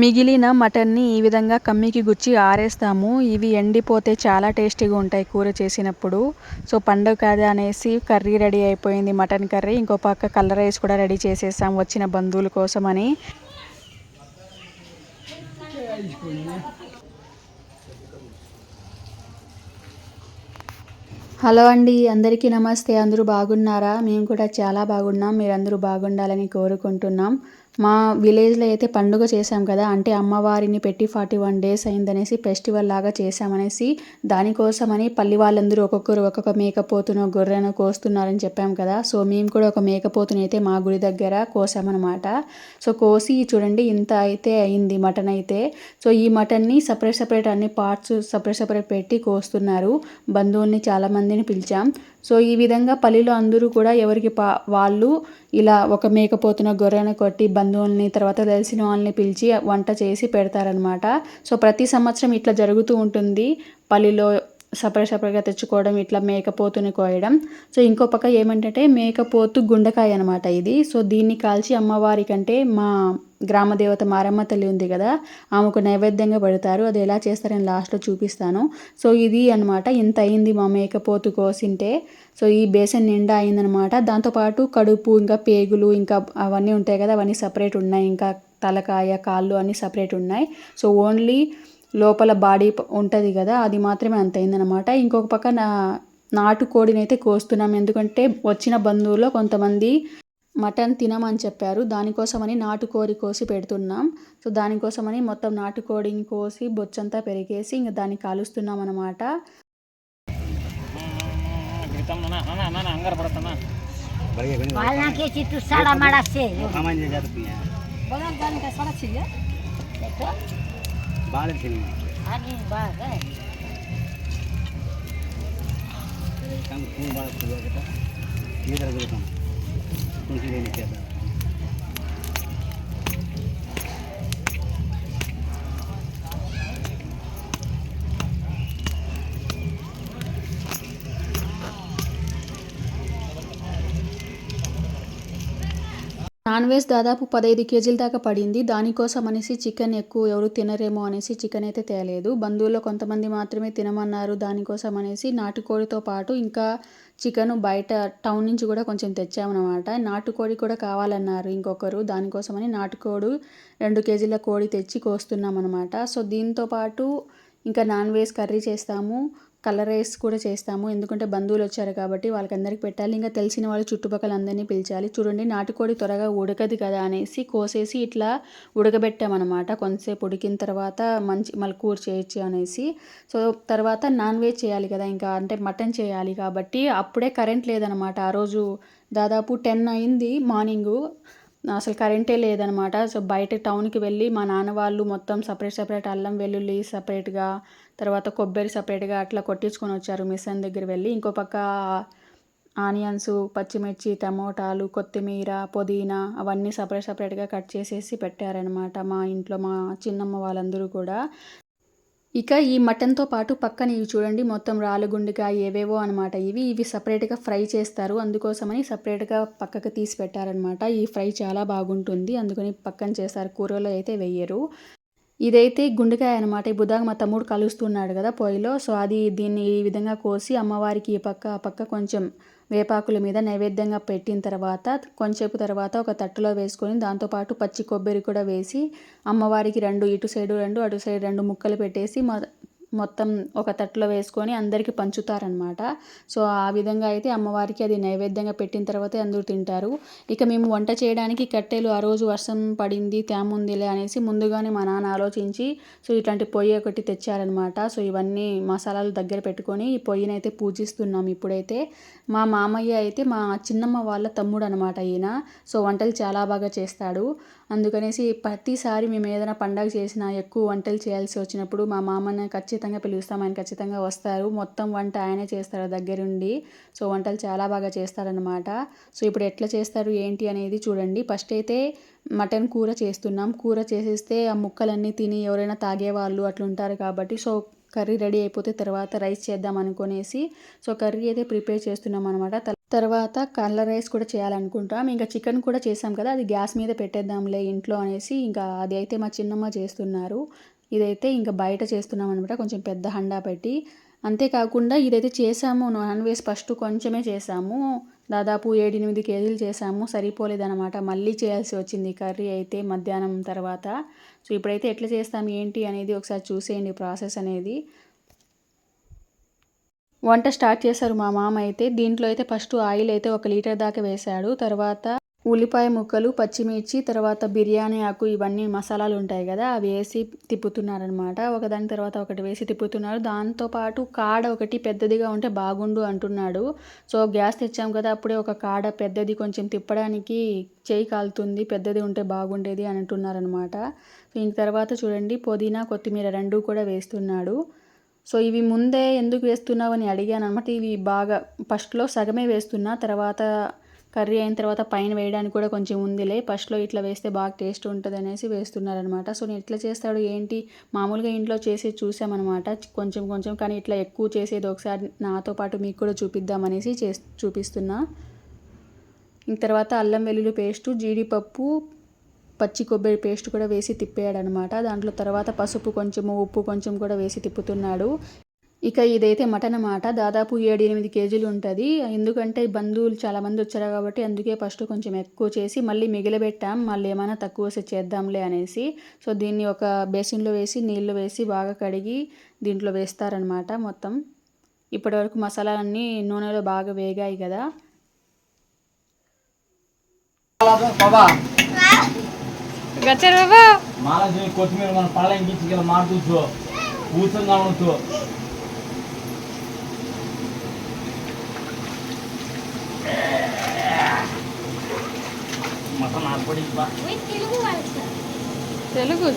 మిగిలిన మటన్ని ఈ విధంగా కమ్మికి గుచ్చి ఆరేస్తాము. ఇవి ఎండిపోతే చాలా టేస్టీగా ఉంటాయి కూర చేసినప్పుడు. సో పండుగ కదా అనేసి కర్రీ రెడీ అయిపోయింది మటన్ కర్రీ. ఇంకో పక్క కలర్ రైస్ కూడా రెడీ చేసేసాం వచ్చిన బంధువుల కోసమని. హలో అండి అందరికీ నమస్తే. అందరూ బాగున్నారా? మేము కూడా చాలా బాగున్నాం. మీరందరూ బాగుండాలని కోరుకుంటున్నాం. మా విలేజ్లో అయితే పండుగ చేశాం కదా అంటే అమ్మవారిని పెట్టి ఫార్టీ వన్ డేస్ అయిందనేసి ఫెస్టివల్ లాగా చేశామనేసి దానికోసమని పల్లి వాళ్ళందరూ ఒక్కొక్కరు ఒక్కొక్క మేకపోతును గొర్రెను కోస్తున్నారని చెప్పాం కదా. సో మేము కూడా ఒక మేకపోతుని అయితే మా గుడి దగ్గర కోసామన్నమాట. సో కోసి చూడండి ఇంత అయితే అయింది మటన్ అయితే. సో ఈ మటన్ని సపరేట్ సపరేట్ అన్ని పార్ట్స్ సపరేట్ సపరేట్ పెట్టి కోస్తున్నారు. బంధువుల్ని చాలామందిని పిలిచాం. సో ఈ విధంగా పల్లిలో అందరూ కూడా ఎవరికి పా వాళ్ళు ఇలా ఒక మేకపోతున గొర్రెను కొట్టి బంధువుల్ని తర్వాత తెలిసిన వాళ్ళని పిలిచి వంట చేసి పెడతారనమాట సో ప్రతి సంవత్సరం ఇట్లా జరుగుతూ ఉంటుంది. పల్లిలో సపరేట్ సపరేట్గా తెచ్చుకోవడం ఇట్లా మేకపోతుని కోయడం. సో ఇంకో పక్క ఏమంటే మేకపోతు గుండకాయ అనమాట ఇది. సో దీన్ని కాల్చి అమ్మవారి కంటే మా గ్రామ దేవత మారమ్మ తల్లి ఉంది కదా ఆమెకు నైవేద్యంగా పెడతారు. అది ఎలా చేస్తారని లాస్ట్లో చూపిస్తాను. సో ఇది అనమాట ఇంత అయింది మా మేకపోతు కోసింటే. సో ఈ బేసన్ నిండా అయిందనమాట దాంతోపాటు కడుపు ఇంకా పేగులు ఇంకా అవన్నీ ఉంటాయి కదా అవన్నీ సపరేట్ ఉన్నాయి. ఇంకా తలకాయ కాళ్ళు అన్నీ సపరేట్ ఉన్నాయి. సో ఓన్లీ లోపల బాడీ ఉంటుంది కదా అది మాత్రమే అంత అయిందనమాట ఇంకొక పక్క నా నాటు కోడిని అయితే కోస్తున్నాం. ఎందుకంటే వచ్చిన బంధువుల్లో కొంతమంది మటన్ తినమని చెప్పారు. దానికోసమని నాటుకోడి కోసి పెడుతున్నాం. సో దానికోసమని మొత్తం నాటుకోడిని కోసి బొచ్చంతా పెరిగేసి ఇంకా దాన్ని కాలుస్తున్నాం అనమాట ಬಾಳೆ ಸಿನಿಮಾ ಕಂಗ್ ಕೂನ್ ಭಾಳ ಚಲೋ ಆಗತ್ತೆ ಇದರ ಗುರುತಾನೆ ಕುಂಚಿದೇನೆ ಕೇಳ್ತಾರೆ నాన్ వెజ్ దాదాపు పదహైదు కేజీల దాకా పడింది. దానికోసం అనేసి చికెన్ ఎక్కువ ఎవరు తినరేమో అనేసి చికెన్ అయితే తేలేదు. బంధువుల్లో కొంతమంది మాత్రమే తినమన్నారు. దానికోసం అనేసి నాటుకోడితో పాటు ఇంకా చికెన్ బయట టౌన్ నుంచి కూడా కొంచెం తెచ్చామన్నమాట. నాటుకోడి కూడా కావాలన్నారు ఇంకొకరు. దానికోసమని నాటుకోడు రెండు కేజీల కోడి తెచ్చి కోస్తున్నాం అనమాట సో దీంతో పాటు ఇంకా నాన్ వెజ్ కర్రీ చేస్తాము కలర్ రైస్ కూడా చేస్తాము. ఎందుకంటే బంధువులు వచ్చారు కాబట్టి వాళ్ళకందరికీ పెట్టాలి. ఇంకా తెలిసిన వాళ్ళు చుట్టుపక్కల అందరినీ పిలిచాలి. చూడండి నాటుకోడి త్వరగా ఉడకదు కదా అనేసి కోసేసి ఇట్లా ఉడకబెట్టామన్నమాట. కొంతసేపు ఉడికిన తర్వాత మంచి మళ్ళీ కూర చేయొచ్చు అనేసి. సో తర్వాత నాన్ వెజ్ చేయాలి కదా ఇంకా. అంటే మటన్ చేయాలి కాబట్టి అప్పుడే కరెంట్ లేదనమాట ఆ రోజు దాదాపు టెన్ అయింది మార్నింగు. అసలు కరెంటే లేదనమాట. సో బయట టౌన్కి వెళ్ళి మా నాన్న వాళ్ళు మొత్తం సపరేట్ సపరేట్ అల్లం వెల్లుల్లి సపరేట్గా తర్వాత కొబ్బరి సపరేట్గా అట్లా కొట్టించుకొని వచ్చారు మిషన్ దగ్గర వెళ్ళి. ఇంకో పక్క ఆనియన్స్ పచ్చిమిర్చి టమోటాలు కొత్తిమీర పుదీనా అవన్నీ సపరేట్ సపరేట్గా కట్ చేసేసి పెట్టారనమాట మా ఇంట్లో మా చిన్నమ్మ వాళ్ళందరూ కూడా. ఇక ఈ మటన్తో పాటు పక్కన ఇవి చూడండి మొత్తం రాలుగుండుగా ఏవేవో అనమాట ఇవి. ఇవి సపరేట్గా ఫ్రై చేస్తారు. అందుకోసమని సపరేట్గా పక్కకు తీసి పెట్టారనమాట ఈ ఫ్రై చాలా బాగుంటుంది. అందుకని పక్కన చేస్తారు. కూరలో అయితే వెయ్యరు. ఇదైతే గుండెకాయ అనమాట ఈ బుధాగా మా తమ్ముడు కలుస్తున్నాడు కదా పొయ్యిలో. సో అది దీన్ని ఈ విధంగా కోసి అమ్మవారికి ఈ పక్క ఆ పక్క కొంచెం వేపాకుల మీద నైవేద్యంగా పెట్టిన తర్వాత కొంచెంసేపు తర్వాత ఒక తట్టులో వేసుకొని దాంతోపాటు పచ్చి కొబ్బరి కూడా వేసి అమ్మవారికి రెండు ఇటు సైడు రెండు అటు సైడు రెండు ముక్కలు పెట్టేసి మొత్తం ఒక తట్టులో వేసుకొని అందరికీ పంచుతారనమాట సో ఆ విధంగా అయితే అమ్మవారికి అది నైవేద్యంగా పెట్టిన తర్వాతే అందరూ తింటారు. ఇక మేము వంట చేయడానికి కట్టెలు ఆ రోజు వర్షం పడింది తేముందిలే అనేసి ముందుగానే మా నాన్న ఆలోచించి సో ఇట్లాంటి పొయ్యి ఒకటి తెచ్చారనమాట సో ఇవన్నీ మసాలాలు దగ్గర పెట్టుకొని ఈ పొయ్యిని అయితే పూజిస్తున్నాం ఇప్పుడైతే. మా మామయ్య అయితే మా చిన్నమ్మ వాళ్ళ తమ్ముడు అనమాట ఈయన. సో వంటలు చాలా బాగా చేస్తాడు. అందుకనేసి ప్రతిసారి మేము ఏదైనా పండగ చేసినా ఎక్కువ వంటలు చేయాల్సి వచ్చినప్పుడు మా మామని ఖచ్చితంగా పిలుస్తాం. ఆయన ఖచ్చితంగా వస్తారు. మొత్తం వంట ఆయనే చేస్తారు దగ్గరుండి. సో వంటలు చాలా బాగా చేస్తారనమాట సో ఇప్పుడు ఎట్లా చేస్తారు ఏంటి అనేది చూడండి. ఫస్ట్ అయితే మటన్ కూర చేస్తున్నాం. కూర చేసేస్తే ఆ ముక్కలన్నీ తిని ఎవరైనా తాగేవాళ్ళు అట్లా ఉంటారు కాబట్టి. సో కర్రీ రెడీ అయిపోతే తర్వాత రైస్ చేద్దాం అనుకునేసి సో కర్రీ అయితే ప్రిపేర్ చేస్తున్నాం అనమాట తర్వాత కళ్ళ రైస్ కూడా చేయాలనుకుంటాం ఇంకా చికెన్ కూడా చేసాం కదా అది గ్యాస్ మీద పెట్టేద్దాంలే ఇంట్లో అనేసి ఇంకా అది అయితే మా చిన్నమ్మ చేస్తున్నారు. ఇదైతే ఇంకా బయట చేస్తున్నాం అనమాట కొంచెం పెద్ద హండా పెట్టి. అంతేకాకుండా ఇదైతే చేసాము నాన్ వెజ్ ఫస్ట్ కొంచెమే చేసాము. దాదాపు ఏడెనిమిది కేజీలు చేసాము సరిపోలేదన్నమాట. మళ్ళీ చేయాల్సి వచ్చింది కర్రీ అయితే మధ్యాహ్నం తర్వాత. సో ఇప్పుడైతే ఎట్లా చేస్తాం ఏంటి అనేది ఒకసారి చూసేయండి ప్రాసెస్ అనేది. వంట స్టార్ట్ చేశారు మా మామ అయితే. దీంట్లో అయితే ఫస్ట్ ఆయిల్ అయితే ఒక లీటర్ దాకా వేశాడు. తర్వాత ఉల్లిపాయ ముక్కలు పచ్చిమిర్చి తర్వాత బిర్యానీ ఆకు ఇవన్నీ మసాలాలు ఉంటాయి కదా అవి వేసి తిప్పుతున్నారనమాట ఒకదాని తర్వాత ఒకటి వేసి తిప్పుతున్నారు. దాంతోపాటు కాడ ఒకటి పెద్దదిగా ఉంటే బాగుండు అంటున్నాడు. సో గ్యాస్ తెచ్చాం కదా అప్పుడే ఒక కాడ పెద్దది కొంచెం తిప్పడానికి చేయి కాలుతుంది పెద్దది ఉంటే బాగుండేది అని అంటున్నారనమాట ఇంక తర్వాత చూడండి పుదీనా కొత్తిమీర రెండు కూడా వేస్తున్నాడు. సో ఇవి ముందే ఎందుకు వేస్తున్నావు అని అడిగాను అనమాట ఇవి బాగా ఫస్ట్లో సగమే వేస్తున్నా తర్వాత కర్రీ అయిన తర్వాత పైన వేయడానికి కూడా కొంచెం ఉందిలే. ఫస్ట్లో ఇట్లా వేస్తే బాగా టేస్ట్ ఉంటుంది అనేసి వేస్తున్నారనమాట. సో నేను ఎట్లా చేస్తాడు ఏంటి? మామూలుగా ఇంట్లో చేసి చూసామన్నమాట కొంచెం కొంచెం కానీ ఇట్లా ఎక్కువ చేసేది ఒకసారి నాతో పాటు మీకు కూడా చూపిద్దామనేసి చే చూపిస్తున్నా. ఇంక తర్వాత అల్లం వెల్లుల్లి పేస్టు జీడిపప్పు పచ్చి కొబ్బరి పేస్ట్ కూడా వేసి తిప్పేయాడు అనమాట దాంట్లో తర్వాత పసుపు కొంచెము ఉప్పు కొంచెం కూడా వేసి తిప్పుతున్నాడు. ఇక ఇదైతే మటన్ అన్నమాట. దాదాపు ఏడు ఎనిమిది కేజీలు ఉంటుంది. ఎందుకంటే బంధువులు చాలామంది వచ్చారు కాబట్టి అందుకే ఫస్ట్ కొంచెం ఎక్కువ చేసి మళ్ళీ మిగిలిపెట్టాం. మళ్ళీ ఏమైనా తక్కువ చేద్దాంలే అనేసి. సో దీన్ని ఒక బేసిన్లో వేసి నీళ్ళు వేసి బాగా కడిగి దీంట్లో వేస్తారనమాట మొత్తం. ఇప్పటివరకు మసాలాలన్నీ నూనెలో బాగా వేగాయి కదా. కొత్తిమీర మన పళ్ళ తెలుగు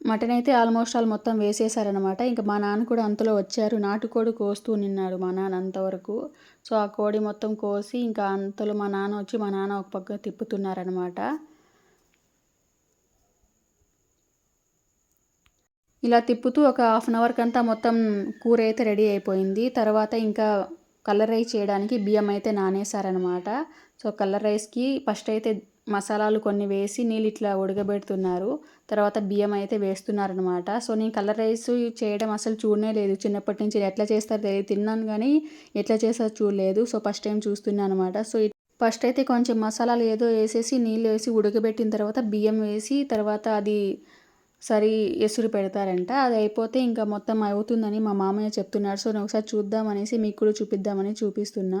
మటన్ అయితే ఆల్మోస్ట్ ఆల్ మొత్తం వేసేసారనమాట ఇంకా మా నాన్న కూడా అంతలో వచ్చారు. నాటుకోడి కోస్తూ నిన్నాడు మా నాన్న అంతవరకు. సో ఆ కోడి మొత్తం కోసి ఇంకా అంతలో మా నాన్న వచ్చి మా నాన్న ఒక పక్క తిప్పుతున్నారనమాట. ఇలా తిప్పుతూ ఒక హాఫ్ అన్ అవర్కి అంతా మొత్తం కూర అయితే రెడీ అయిపోయింది. తర్వాత ఇంకా కలర్ రైస్ చేయడానికి బియ్యం అయితే నానేసారనమాట సో కలర్ రైస్కి ఫస్ట్ అయితే మసాలాలు కొన్ని వేసి నీళ్ళు ఇట్లా ఉడకబెడుతున్నారు. తర్వాత బియ్యం అయితే వేస్తున్నారనమాట సో నేను కలర్ రైస్ చేయడం అసలు చూడనే లేదు. చిన్నప్పటి నుంచి ఎట్లా చేస్తారో తెలియదు. తిన్నాను కానీ ఎట్లా చేస్తారో చూడలేదు. సో ఫస్ట్ టైం చూస్తున్నాను అనమాట సో ఫస్ట్ అయితే కొంచెం మసాలాలు ఏదో వేసేసి నీళ్ళు వేసి ఉడకబెట్టిన తర్వాత బియ్యం వేసి తర్వాత అది సరి ఎసురు పెడతారంట. అది అయిపోతే ఇంకా మొత్తం అవుతుందని మా మామయ్య చెప్తున్నారు. సో నేను ఒకసారి చూద్దామనేసి మీకు కూడా చూపిద్దామని చూపిస్తున్నా.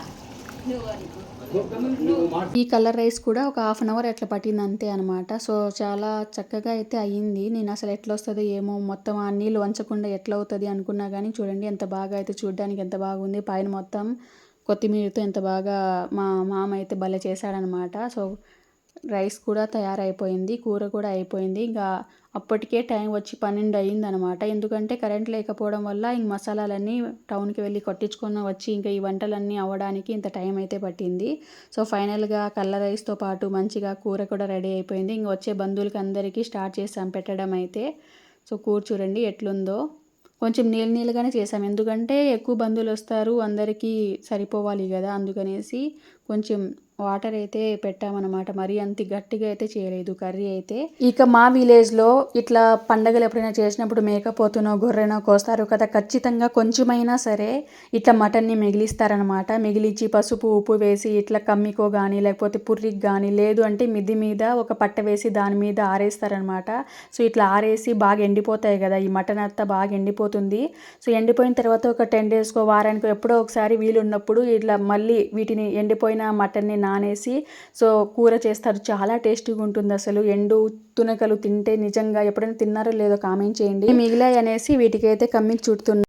ఈ కలర్ రైస్ కూడా ఒక హాఫ్ అన్ అవర్ ఎట్లా పట్టింది అంతే అనమాట సో చాలా చక్కగా అయితే అయ్యింది. నేను అసలు ఎట్లా వస్తుందో ఏమో మొత్తం ఆ నీళ్ళు వంచకుండా ఎట్లా అవుతుంది అనుకున్నా కానీ చూడండి ఎంత బాగా అయితే చూడడానికి ఎంత బాగుంది. పైన మొత్తం కొత్తిమీరతో ఎంత బాగా మా మామ అయితే భలే చేశాడనమాట సో రైస్ కూడా తయారైపోయింది కూర కూడా అయిపోయింది. ఇంకా అప్పటికే టైం వచ్చి పన్నెండు అయిందనమాట ఎందుకంటే కరెంట్ లేకపోవడం వల్ల ఇంక మసాలాలన్నీ టౌన్కి వెళ్ళి కొట్టించుకొని వచ్చి ఇంకా ఈ వంటలన్నీ అవ్వడానికి ఇంత టైం అయితే పట్టింది. సో ఫైనల్గా కళ్ళ రైస్తో పాటు మంచిగా కూర కూడా రెడీ అయిపోయింది. ఇంక వచ్చే బంధువులకి అందరికీ స్టార్ట్ చేసాం పెట్టడం అయితే. సో కూర చూడండి ఎట్లుందో. కొంచెం నీళ్ళు నీళ్ళుగానే చేసాం. ఎందుకంటే ఎక్కువ బంధువులు వస్తారు అందరికీ సరిపోవాలి కదా అందుకనేసి కొంచెం వాటర్ అయితే పెట్టామన్నమాట. మరీ అంత గట్టిగా అయితే చేయలేదు. కర్రీ అయితే ఇక మా విలేజ్లో ఇట్లా పండగలు ఎప్పుడైనా చేసినప్పుడు మేకపోతునో గొర్రెనో కోస్తారు కదా. ఖచ్చితంగా కొంచెమైనా సరే ఇట్లా మటన్ని మిగిలిస్తారనమాట మిగిలించి పసుపు ఉప్పు వేసి ఇట్లా కమ్మికో కానీ లేకపోతే పుర్రికి కానీ లేదు అంటే మిద్ది మీద ఒక పట్ట వేసి దాని మీద ఆరేస్తారనమాట సో ఇట్లా ఆరేసి బాగా ఎండిపోతాయి కదా. ఈ మటన్ అంతా బాగా ఎండిపోతుంది. సో ఎండిపోయిన తర్వాత ఒక టెన్ డేస్కో వారానికో ఎప్పుడో ఒకసారి వీలున్నప్పుడు ఇట్లా మళ్ళీ వీటిని ఎండిపోయిన మటన్ని నానేసి సో కూర చేస్తారు. చాలా టేస్టీగా ఉంటుంది అసలు. ఎండు తునకలు తింటే నిజంగా ఎప్పుడైనా తిన్నారో లేదో కామెంట్ చేయండి. మిగిలాయి అనేసి వీటికైతే కమ్మి చుడుతున్నాను